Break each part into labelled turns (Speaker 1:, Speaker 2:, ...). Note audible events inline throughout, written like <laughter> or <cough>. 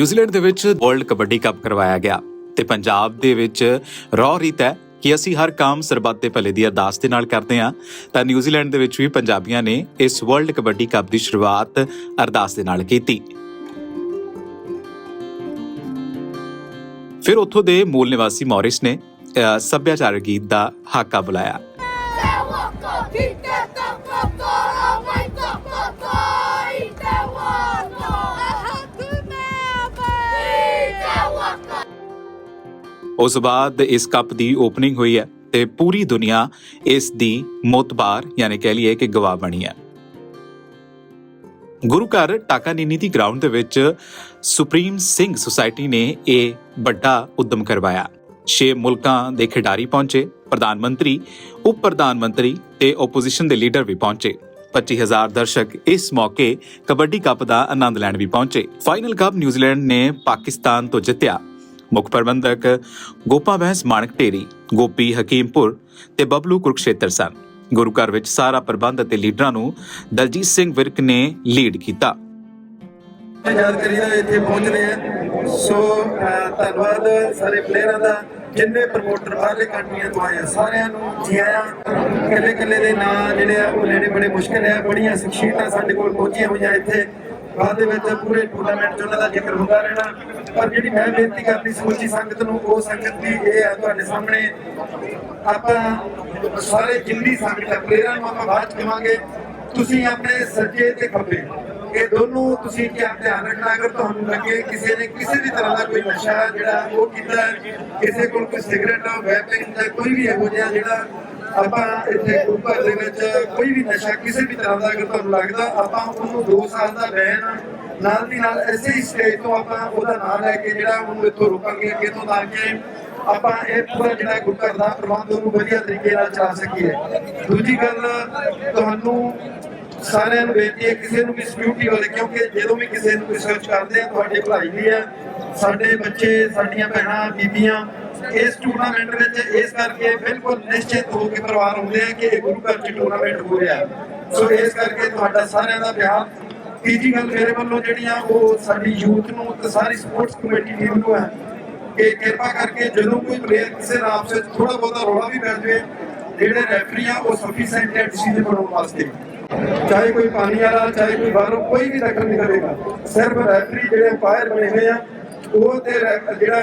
Speaker 1: New Zealand ਦੇ ਵਿੱਚ world kabaddi cup ਕਰਵਾਇਆ ਗਿਆ ਤੇ ਪੰਜਾਬ ਦੇ ਵਿੱਚ ਰੌ ਰੀਤ ਹੈ ਕਿ ਅਸੀਂ ਹਰ ਕੰਮ ਸਰਬੱਤ ਦੇ ਭਲੇ ਦੀ ਅਰਦਾਸ ਦੇ ਨਾਲ ਕਰਦੇ ਹਾਂ। ਤਾਂ ਨਿਊਜ਼ੀਲੈਂਡ ਦੇ ਵਿੱਚ ਵੀ ਪੰਜਾਬੀਆਂ ਨੇ ਇਸ ਵਰਲਡ ਕਬੱਡੀ ਕੱਪ ਦੀ ਸ਼ੁਰੂਆਤ ਅਰਦਾਸ ਦੇ ਨਾਲ ਕੀਤੀ। ਫਿਰ ਉੱਥੋਂ ਦੇ ਮੂਲ ਨਿਵਾਸੀ ਮੌਰਿਸ ਨੇ ਸੱਭਿਆਚਾਰਕ ਗੀਤ ਦਾ ਹਾਕਾ ਬੁਲਾਇਆ। ਉਸ ਬਾਅਦ ਇਸ ਕੱਪ ਦੀ ਓਪਨਿੰਗ ਹੋਈ ਹੈ ਤੇ ਪੂਰੀ ਦੁਨੀਆ ਇਸ ਦੀ ਮੋਤਬਾਰ, ਯਾਨੀ ਕਹਿ ਲਈਏ ਕਿ ਗਵਾਹ ਬਣੀ ਹੈ। ਗੁਰੂ ਘਰ ਟਾਕਾਨੀਨੀ ਦੀ ਗਰਾਊਂਡ ਦੇ ਵਿੱਚ ਸੁਪਰੀਮ ਸਿੰਘ ਸੁਸਾਇਟੀ ਨੇ ਇਹ ਵੱਡਾ ਉਦਮ ਕਰਵਾਇਆ। ਛੇ ਮੁਲਕਾਂ ਦੇ ਖਿਡਾਰੀ ਪਹੁੰਚੇ, ਪ੍ਰਧਾਨ ਮੰਤਰੀ, ਉਪ ਪ੍ਰਧਾਨ ਮੰਤਰੀ ਤੇ ਆਪੋਜੀਸ਼ਨ ਦੇ ਲੀਡਰ ਵੀ ਪਹੁੰਚੇ। 25000 ਦਰਸ਼ਕ ਇਸ ਮੌਕੇ ਕਬੱਡੀ ਕੱਪ ਦਾ ਆਨੰਦ ਲੈਣ ਵੀ ਪਹੁੰਚੇ। ਫਾਈਨਲ ਕੱਪ ਨਿਊਜ਼ੀਲੈਂਡ ਨੇ ਪਾਕਿਸਤਾਨ ਤੋਂ ਜਿੱਤਿਆ। ਮੁੱਖ ਪ੍ਰਬੰਧਕ ਗੋਪਾ ਬਹਿਸ ਮਾਨਕ ਢੇਰੀ, ਗੋਪੀ ਹਕੀਮਪੁਰ ਤੇ ਬਬਲੂ ਕੁਰਕਸ਼ੇਤਰ ਸਨ। ਗੁਰੂ ਘਰ ਵਿੱਚ ਸਾਰਾ ਪ੍ਰਬੰਧ ਅਤੇ ਲੀਡਰਾਂ ਨੂੰ ਦਲਜੀਤ ਸਿੰਘ ਵਿਰਕ ਨੇ ਲੀਡ ਕੀਤਾ।
Speaker 2: ਯਾਦ ਕਰੀਦਾ, ਇੱਥੇ ਪਹੁੰਚਦੇ ਆ ਸੋ ਧੰਨਵਾਦ ਸਾਰੇ ਪਲੇਅਰਾਂ ਦਾ, ਜਿੰਨੇ ਪ੍ਰਮੋਟਰ ਬਾਹਰਲੇ ਕੰਟਰੀਆਂ ਤੋਂ ਆਏ ਸਾਰਿਆਂ ਨੂੰ ਜੀ ਆਇਆਂ। ਕੱਲੇ ਕੱਲੇ ਦੇ ਨਾਂ ਜਿਹੜੇ ਆ, ਉਹ ਲੈਣੇ ਬੜੇ ਮੁਸ਼ਕਲ ਹੈ ਬੜੀਆਂ ਸ਼ਖਸੀਅਤਾਂ ਸਾਡੇ ਕੋਲ ਪਹੁੰਚੀਆਂ ਹੋਈਆਂ ਇੱਥੇ। ਬਾਅਦ ਦੇ ਵਿੱਚ ਪੂਰੇ ਟੂਰਨਾਮੈਂਟ 'ਚ ਉਹਨਾਂ ਦਾ ਜ਼ਿਕਰ ਹੁੰਦਾ ਰਹਿਣਾ। ਪਰ ਜਿਹੜੀ ਮੈਂ ਬੇਨਤੀ ਕਰਨੀ ਸਮੁੱਚੀ ਸੰਗਤ ਨੂੰ, ਉਹ ਸੰਗਤ ਦੀ ਇਹ ਹੈ ਤੁਹਾਡੇ ਸਾਹਮਣੇ। ਆਪਾਂ ਸਾਰੇ ਜਿੰਨੀ ਸੰਗਤ ਹੈ, ਪਲੇਅਰਾਂ ਨੂੰ ਆਪਾਂ ਬਾਅਦ ਕਵਾਂਗੇ, ਤੁਸੀਂ ਆਪਣੇ ਸੱਜੇ ਤੇ ਖੱਬੇ। ਇਹ ਦੋਨੋਂ ਤੁਸੀਂ ਕਿਆ ਧਿਆਨ ਰੱਖਣਾ, ਅਗਰ ਤੁਹਾਨੂੰ ਲੱਗੇ ਕਿਸੇ ਨੇ ਕਿਸੇ ਵੀ ਤਰ੍ਹਾਂ ਦਾ ਕੋਈ ਨਸ਼ਾ ਜਿਹੜਾ ਉਹ ਕੀਤਾ ਕਿਸੇ ਕੋਲ ਕੋਈ ਸਿਗਰਟ ਵੈਪਨ ਜਾਂ ਕੋਈ ਵੀ ਇਹੋ ਜਿਹਾ ਜਿਹੜਾ ਆਪਾਂ ਇੱਥੇ ਉੱਪਰ ਦੇ ਵਿੱਚ ਕੋਈ ਵੀ ਨਸ਼ਾ ਕਿਸੇ ਵੀ ਤਰ੍ਹਾਂ ਦਾ ਅਗਰ ਤੁਹਾਨੂੰ ਲੱਗਦਾ, ਆਪਾਂ ਉਹਨੂੰ 2 ਸਾਲ ਦਾ ਬੈਨ ਨਾਲ ਦੀ ਨਾਲ ਐਸੇ ਹੀ ਸਟੇਜ ਤੋਂ ਆਪਾਂ ਉਹਦਾ ਨਾਮ ਲੈ ਕੇ ਜਿਹੜਾ ਉਹਨੂੰ ਇੱਥੋਂ ਰੋਕਾਂਗੇ, ਅੱਗੇ ਤੋਂ ਤਾਂ ਕਿ ਆਪਾਂ ਇਹ ਪੂਰਾ ਜਿਹੜਾ ਗੁੱਕਰ ਦਾ ਪ੍ਰਬੰਧ ਉਹਨੂੰ ਵਧੀਆ ਤਰੀਕੇ ਨਾਲ ਚਲਾ ਸਕੀਏ। ਦੂਜੀ ਗੱਲ, ਤੁਹਾਨੂੰ ਸਾਰਿਆਂ ਨੂੰ ਬੇਨਤੀ ਹੈ ਕਿਸੇ ਨੂੰ ਵੀ ਸਿਕਿਉਰਿਟੀ ਵਾਲੇ, ਕਿਉਂਕਿ ਜਦੋਂ ਵੀ ਕਿਸੇ ਨੂੰ ਰਿਸਰਚ ਕਰਦੇ ਆ, ਤੁਹਾਡੀ ਭਲਾਈ ਲਈ ਹੈ, ਸਾਡੇ ਬੱਚੇ, ਸਾਡੀਆਂ ਭੈਣਾਂ, ਬੀਬੀਆਂ ਇਸ ਟੂਰਨਾਮੈਂਟ ਵਿੱਚ ਇਸ ਕਰਕੇ ਬਿਲਕੁਲ ਨਿਸ਼ਚਿਤ ਹੋ ਕੇ ਪਰਿਵਾਰ ਹੁੰਦੇ ਆ ਕਿ ਇਹ ਗੁਰੂ ਘਰ ਚ ਟੂਰਨਾਮੈਂਟ ਹੋ ਰਿਹਾ ਸੋ ਇਸ ਕਰਕੇ ਤੁਹਾਡਾ ਸਾਰਿਆਂ ਦਾ ਪਿਆਰ। ਤੀਜੀ ਗੱਲ ਮੇਰੇ ਵੱਲੋਂ ਜਿਹੜੀਆਂ ਉਹ ਸਾਡੀ ਯੂਥ ਨੂੰ ਤੇ ਸਾਰੀ ਸਪੋਰਟਸ ਕਮੇਟੀ ਟੀਮ ਨੂੰ ਹੈ ਕਿ ਕਿਰਪਾ ਕਰਕੇ ਜਦੋਂ ਕੋਈ ਪਲੇਅਰ ਕਿਸੇ ਨਾਲ ਆਪਸ ਵਿੱਚ ਥੋੜਾ ਬਹੁਤਾ ਰੌਲਾ ਵੀ ਪੈ ਜਾਵੇ, ਜਿਹੜੇ ਰੈਫਰੀ ਆ, ਉਹ ਸਫੀਸ਼ੀਐਂਟ ਡਿਸੀਜਨ ਬਣਾਉਣ ਵਾਸਤੇ। ਚਾਹੇ ਕੋਈ ਪਾਣੀ ਵਾਲਾ, ਚਾਹੇ ਕੋਈ ਬਾਹਰੋਂ ਕੋਈ ਵੀ ਦਖਲ ਨਹੀਂ ਕਰੇਗਾ। ਸਿਰਫ ਰੈਫਰੀ ਜਿਹੜੇ ਅੰਪਾਇਰ ਬਣੇ ਹੋਏ ਆ ਉਹ ਤੇ ਜਿਹੜਾ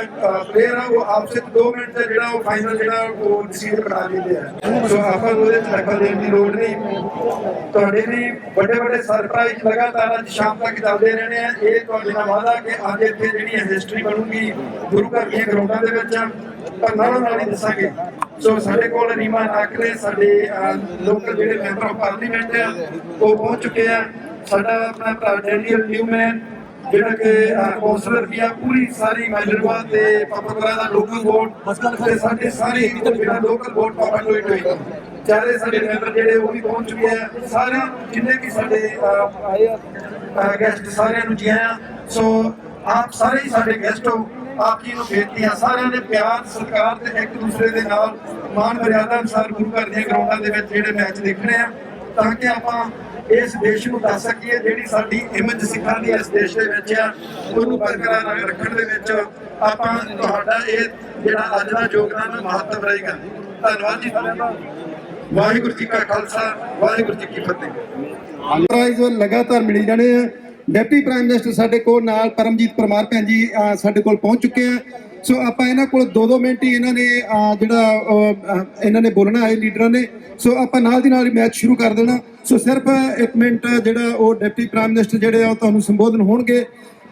Speaker 2: ਪਲੇਅਰ ਆ, ਉਹ ਆਪਸ 2 ਮਿੰਟ ਦਾ ਜਿਹੜਾ ਉਹ ਫਾਈਨਲ ਜਿਹੜਾ ਉਹ ਡਿਸੀਜਨ ਬਣਾ ਦਿੰਦੇ ਆ ਸੋ ਆਪਾਂ ਨੂੰ ਉਹਦੇ ਦਖਲ ਦੇਣ ਦੀ ਲੋੜ ਨਹੀਂ। ਤੁਹਾਡੇ ਲਈ ਵੱਡੇ ਵੱਡੇ ਸਰਪ੍ਰਾਈਜ਼ ਲਗਾਤਾਰ ਅੱਜ ਸ਼ਾਮ ਤੱਕ ਚੱਲਦੇ ਰਹਿਣੇ ਆ। ਇਹ ਤੁਹਾਡੇ ਨਾਲ ਵਾਅਦਾ ਕਿ ਅੱਜ ਇੱਥੇ ਜਿਹੜੀ ਹਿਸਟਰੀ ਬਣੂਗੀ, ਗੁਰੂ ਘਰ ਦੀਆਂ ਗਰਾਊਂਡਾਂ ਦੇ ਵਿੱਚ ਪਰ ਨਾਲੋਂ ਨਾਲ ਹੀ ਦੱਸਾਂਗੇ। ਸੋ ਸਾਡੇ ਕੋਲ ਰੀਮਾ ਨਾਕਲੇ ਸਾਡੇ ਲੋਕਲ ਜਿਹੜੇ ਮੈਂਬਰ ਆਫ ਪਾਰਲੀਮੈਂਟ ਆ, ਉਹ ਪਹੁੰਚ ਚੁੱਕੇ ਆ। ਸਾਡਾ ਆਪਣਾ ਡੈਨੀਅਲ ਨਿਊਮੈਨ ਜਿਹੜਾ ਕਿ ਕੌਂਸਲਰ ਵੀ ਆ ਪੂਰੀ ਸਾਰੀ ਮੈਲਰਵਾ ਤੇ ਪਾਪਾਕਰਾ ਦਾ ਲੋਕਲ ਬੋਰਡ ਤੇ ਸਾਡੇ ਸਾਰੇ ਜਿਹੜਾ ਲੋਕਲ ਬੋਰਡ ਪਾਪਾ ਟੋਈ ਟੋਈ ਚਾਰੇ ਸਾਡੇ ਮੈਂਬਰ ਜਿਹੜੇ ਉਹ ਵੀ ਪਹੁੰਚ ਚੁੱਕੇ ਆ। ਸਾਰੇ ਜਿੰਨੇ ਵੀ ਸਾਡੇ ਆਏ ਆ ਗੈਸਟ ਸਾਰਿਆਂ ਨੂੰ ਜੀ ਆਇਆਂ ਸੋ ਆਪ ਸਾਰੇ ਹੀ ਸਾਡੇ ਗੈਸਟ ਹੋ। ਆਪ ਜੀ ਨੂੰ ਬੇਨਤੀ ਆ ਸਾਰਿਆਂ ਦੇ ਪਿਆਰ ਸਤਿਕਾਰ ਤੇ ਇੱਕ ਦੂਸਰੇ ਦੇ ਨਾਲ ਮਾਨ ਮਰਿਆਦਾ ਅਨੁਸਾਰ ਗੁਰੂ ਘਰ ਦੀਆਂ ਗਰਾਊਂਡਾਂ ਦੇ ਵਿੱਚ ਜਿਹੜੇ ਮੈਚ ਦੇਖਣੇ ਆ ਤਾਂ ਕਿ ਆਪਾਂ ਇਸ ਦੇਸ਼ ਨੂੰ ਦੱਸ ਸਕੀਏ ਜਿਹੜੀ ਸਾਡੀ ਇਮੇਜ ਸਿੱਖਾਂ ਦੀ ਇਸ ਦੇਸ਼ ਦੇ ਵਿੱਚ ਆ, ਉਹਨੂੰ ਬਰਕਰਾਰ ਰੱਖਣ ਦੇ ਵਿੱਚ ਆਪਾਂ ਤੁਹਾਡਾ ਇਹ ਜਿਹੜਾ ਅੱਜ ਦਾ ਯੋਗਦਾਨ ਮਹੱਤਵ ਰਹੇਗਾ। ਧੰਨਵਾਦ ਜੀ ਸਾਰਿਆਂ ਦਾ ਵਾਹਿਗੁਰੂ ਜੀ ਕਾ ਖਾਲਸਾ, ਵਾਹਿਗੁਰੂ ਜੀ ਕੀ ਫਤਿਹ।
Speaker 3: ਪ੍ਰਾਈਜ਼ ਲਗਾਤਾਰ ਮਿਲੀ ਜਾਣੇ ਆ। ਡਿਪਟੀ ਪ੍ਰਾਈਮ ਮਿਨਿਸਟਰ ਸਾਡੇ ਕੋਲ ਨਾਲ, ਪਰਮਜੀਤ ਪਰਮਾਰ ਭੈਣ ਜੀ ਸਾਡੇ ਕੋਲ ਪਹੁੰਚ ਚੁੱਕੇ ਆ। ਸੋ ਆਪਾਂ ਇਹਨਾਂ ਕੋਲ 2-2 ਮਿੰਟ ਹੀ ਇਹਨਾਂ ਨੇ ਜਿਹੜਾ ਇਹਨਾਂ ਨੇ ਬੋਲਣਾ ਹੈ ਲੀਡਰਾਂ ਨੇ। ਸੋ ਆਪਾਂ ਨਾਲ ਦੀ ਨਾਲ ਹੀ ਮੈਚ ਸ਼ੁਰੂ ਕਰ ਦੇਣਾ। ਸੋ ਸਿਰਫ 1 ਮਿੰਟ ਜਿਹੜਾ ਉਹ ਡਿਪਟੀ ਪ੍ਰਾਈਮ ਮਿਨਿਸਟਰ ਜਿਹੜੇ ਆ ਉਹ ਤੁਹਾਨੂੰ ਸੰਬੋਧਨ ਹੋਣਗੇ।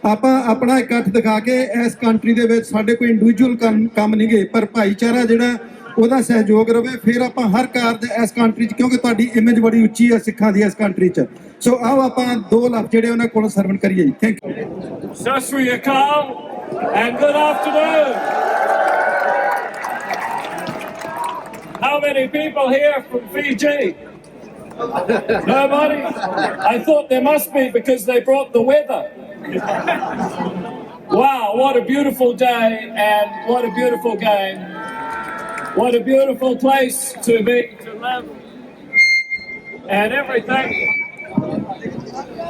Speaker 3: ਆਪਾਂ ਆਪਣਾ ਇਕੱਠ ਦਿਖਾ ਕੇ ਇਸ ਕੰਟਰੀ ਦੇ ਵਿੱਚ ਸਾਡੇ ਕੋਈ ਇੰਡੀਵਿਜੂਅਲ ਕੰਮ ਨਹੀਂ ਗਏ ਪਰ ਭਾਈਚਾਰਾ ਜਿਹੜਾ ਉਹਦਾ ਸਹਿਯੋਗ ਰਵੇ। ਫਿਰ ਆਪਾਂ ਹਰ ਕਾਰਜ ਇਸ ਕੰਟਰੀ 'ਚ, ਕਿਉਂਕਿ ਤੁਹਾਡੀ ਇਮੇਜ ਬੜੀ ਉੱਚੀ ਹੈ ਸਿੱਖਾਂ ਦੀ ਇਸ ਕੰਟਰੀ 'ਚ। ਸੋ ਆਓ ਆਪਾਂ ਦੋ ਲੱਖ ਜਿਹੜੇ ਉਹਨਾਂ ਕੋਲੋਂ ਸਰਵਣ ਕਰੀਏ ਜੀ। ਥੈਂਕ ਯੂ
Speaker 4: ਸਤਿ ਸ਼੍ਰੀ ਅਕਾਲ। And good afternoon. How many people here from Fiji? Nobody? I thought there must be because they brought the weather. wow, what a beautiful day and what a beautiful game. What a beautiful place to be, to live, and everything.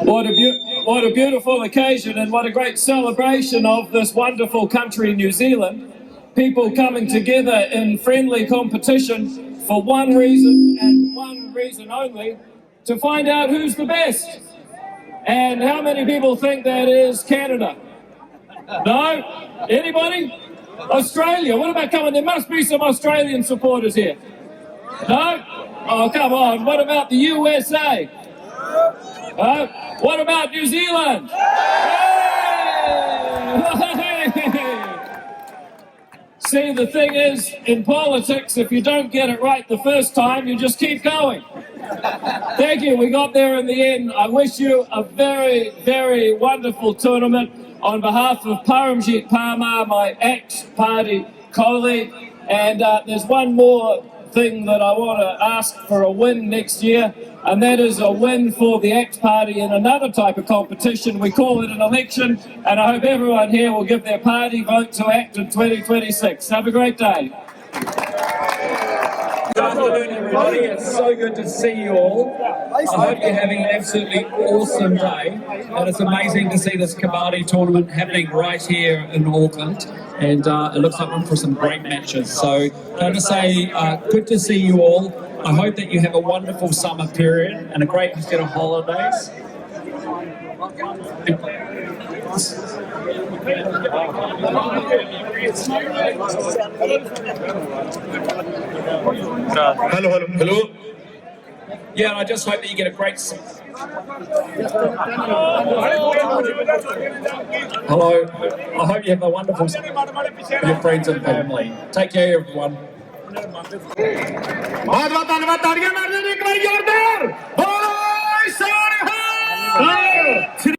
Speaker 4: What a beautiful. What a beautiful occasion and what a great celebration of this wonderful country, New Zealand. People coming together in friendly competition for one reason and one reason only to find out who's the best. And how many people think that is Canada? No? Anybody? Australia. What about coming? There must be some Australian supporters here. No? Oh, come on. What about the USA? Uh, what about New Zealand? <laughs> See, the thing is, in politics, if you don't get it right the first time, you just keep going. Thank you. We got there in the end. I wish you a very, very wonderful tournament on behalf of Paramjit Parmar, my ex-party colleague. And uh, there's one more thing that I want to ask for a win next year, and that is a win for the ACT Party in another type of competition. We call it an election, and I hope everyone here will give their party vote to ACT in 2026. Have a great day.
Speaker 5: Good afternoon, everybody. It's so good to see you all. I hope you're having an absolutely awesome day. And it's amazing to see this Kabaddi tournament happening right here in Auckland. And uh, it looks like we're for some great matches. So, I to say, uh, good to see you all. I hope that you have a wonderful summer period and a great set of holidays.
Speaker 2: Hello, hello,
Speaker 5: hello. Yeah, I just hope that you get a great. Hello. I hope you have a wonderful your friends and family. Take care, everyone.